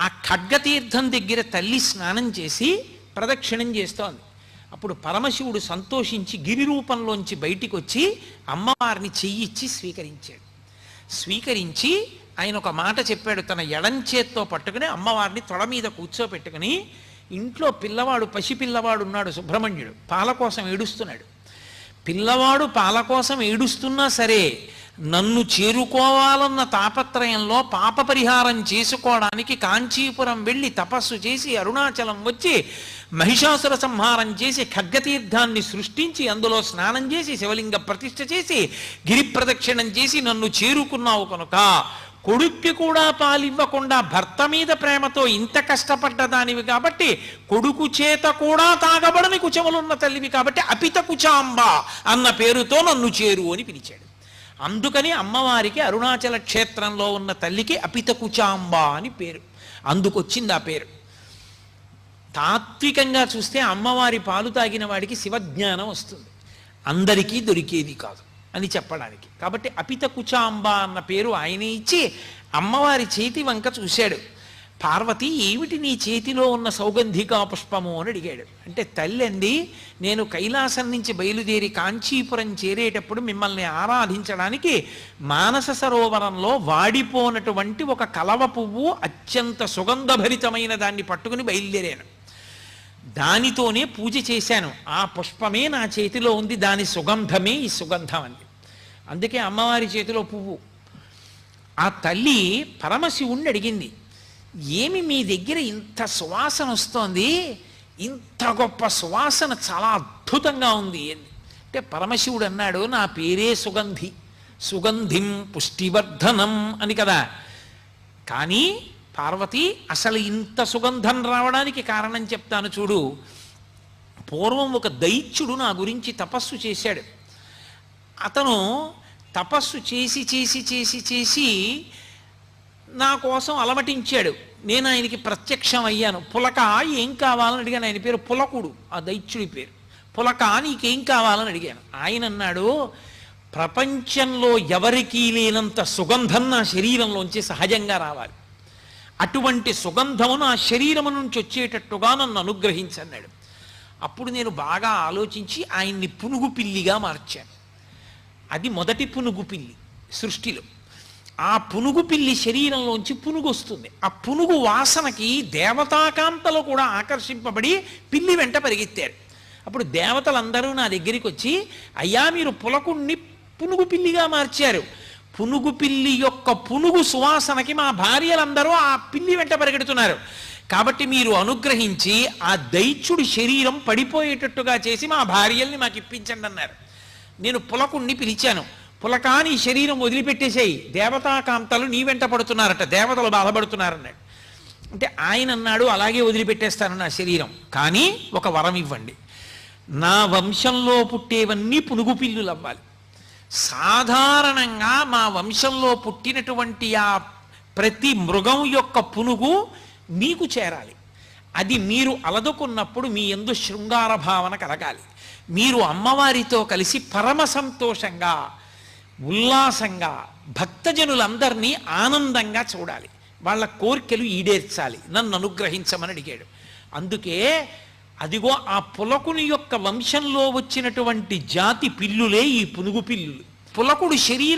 ఆ ఖడ్గతీర్థం దగ్గర తల్లి స్నానం చేసి ప్రదక్షిణం చేస్తోంది. అప్పుడు పరమశివుడు సంతోషించి గిరి రూపంలోంచి బయటికి వచ్చి అమ్మవారిని చెయ్యిచ్చి స్వీకరించాడు. స్వీకరించి ఆయన ఒక మాట చెప్పాడు తన ఎడంచేత్తో పట్టుకుని అమ్మవారిని తొడ మీద కూర్చోపెట్టుకుని ఇంట్లో పిల్లవాడు పసిపిల్లవాడు ఉన్నాడు సుబ్రహ్మణ్యుడు పాల కోసం ఏడుస్తున్నాడు. పిల్లవాడు పాల కోసం ఏడుస్తున్నా సరే నన్ను చేరుకోవాలన్న తాపత్రయంలో పాప పరిహారం చేసుకోవడానికి కాంచీపురం వెళ్ళి తపస్సు చేసి అరుణాచలం వచ్చి మహిషాసుర సంహారం చేసి ఖగ్గతీర్థాన్ని సృష్టించి అందులో స్నానం చేసి శివలింగ ప్రతిష్ఠ చేసి గిరి ప్రదక్షిణం చేసి నన్ను చేరుకున్నావు కనుక కొడుక్కి కూడా పాలివ్వకుండా భర్త మీద ప్రేమతో ఇంత కష్టపడ్డ దానివి కాబట్టి కొడుకు చేత కూడా తాగబడని కుచములున్న తల్లివి కాబట్టి అపిత కుచాంబ అన్న పేరుతో నన్ను చేరు అని పిలిచాడు. అందుకని అమ్మవారికి అరుణాచల క్షేత్రంలో ఉన్న తల్లికి అపితకుచాంబ అని పేరు. అందుకొచ్చింది ఆ పేరు. తాత్వికంగా చూస్తే అమ్మవారి పాలు తాగిన వాడికి శివజ్ఞానం వస్తుంది. అందరికీ దొరికేది కాదు అని చెప్పడానికి. కాబట్టి అపిత కుచాంబ అన్న పేరు ఆయనే ఇచ్చి అమ్మవారి చేతి వంక చూశాడు. పార్వతి ఏమిటి నీ చేతిలో ఉన్న సౌగంధికా పుష్పము అని అడిగాడు. అంటే తల్లి అంది నేను కైలాసం నుంచి బయలుదేరి కాంచీపురం చేరేటప్పుడు మిమ్మల్ని ఆరాధించడానికి మానస సరోవరంలో వాడిపోనటువంటి ఒక కలవ పువ్వు అత్యంత సుగంధభరితమైన దాన్ని పట్టుకుని బయలుదేరాను. దానితోనే పూజ చేశాను. ఆ పుష్పమే నా చేతిలో ఉంది దాని సుగంధమే ఈ సుగంధం అంది. అందుకే అమ్మవారి చేతిలో పువ్వు. ఆ తల్లి పరమశివుణ్ణి అడిగింది ఏమి మీ దగ్గర ఇంత సువాసన వస్తోంది? ఇంత గొప్ప సువాసన చాలా అద్భుతంగా ఉంది. అంటే పరమశివుడు అన్నాడు నా పేరే సుగంధి. సుగంధిం పుష్టివర్ధనం అని కదా. కానీ పార్వతి అసలు ఇంత సుగంధం రావడానికి కారణం చెప్తాను చూడు. పూర్వం ఒక దైత్యుడు నా గురించి తపస్సు చేశాడు. అతను తపస్సు చేసి చేసి చేసి చేసి నా కోసం అలమటించాడు. నేను ఆయనకి ప్రత్యక్షం అయ్యాను పులక ఏం కావాలని అడిగాను. ఆయన పేరు పులకుడు. ఆ దైత్యుడి పేరు. పులక నీకేం కావాలని అడిగాను. ఆయన అన్నాడు ప్రపంచంలో ఎవరికీ లేనంత సుగంధం నా శరీరంలోంచి సహజంగా రావాలి. అటువంటి సుగంధము నా శరీరము నుంచి వచ్చేటట్టుగా నన్ను అనుగ్రహించన్నాడు అప్పుడు నేను బాగా ఆలోచించి ఆయన్ని పునుగు పిల్లిగా మార్చాను. అది మొదటి పునుగు పిల్లి సృష్టిలో. ఆ పునుగు పిల్లి శరీరంలోంచి పునుగు వస్తుంది ఆ పునుగు వాసనకి దేవతాకాంతలు కూడా ఆకర్షింపబడి పిల్లి వెంట పరిగెత్తారు. అప్పుడు దేవతలందరూ నా దగ్గరికి వచ్చి అయ్యా మీరు పులకుణ్ణి పునుగు పిల్లిగా మార్చారు. పునుగు పిల్లి యొక్క పునుగు సువాసనకి మా భార్యలందరూ ఆ పిల్లి వెంట పరిగెడుతున్నారు. కాబట్టి మీరు అనుగ్రహించి ఆ దైత్యుడి శరీరం పడిపోయేటట్టుగా చేసి మా భార్యల్ని మాకు ఇప్పించండి అన్నారు. నేను పులకుణ్ణి పిలిచాను. పులకాని శరీరం వదిలిపెట్టేసేయి. దేవతాకాంతలు నీ వెంట పడుతున్నారట. దేవతలు బాధపడుతున్నారన్నాడు. అంటే ఆయన అన్నాడు అలాగే వదిలిపెట్టేస్తాను నా శరీరం. కానీ ఒక వరం ఇవ్వండి. నా వంశంలో పుట్టేవన్నీ పునుగు పిల్లులు అవ్వాలి సాధారణంగా మా వంశంలో పుట్టినటువంటి ఆ ప్రతి మృగం యొక్క పునుగు మీకు చేరాలి. అది మీరు అలదుకున్నప్పుడు మీ ఎందు శృంగార భావన కలగాలి. మీరు అమ్మవారితో కలిసి పరమ సంతోషంగా ఉల్లాసంగా భక్తజనులందరినీ ఆనందంగా చూడాలి. వాళ్ళ కోరికలు ఈడేర్చాలి. నన్ను అనుగ్రహించమని అడిగాడు. అందుకే అదిగో ఆ పులకుని యొక్క వంశంలో వచ్చినటువంటి జాతి పిల్లులే ఈ పునుగు పిల్లులు. పులకుడు శరీరం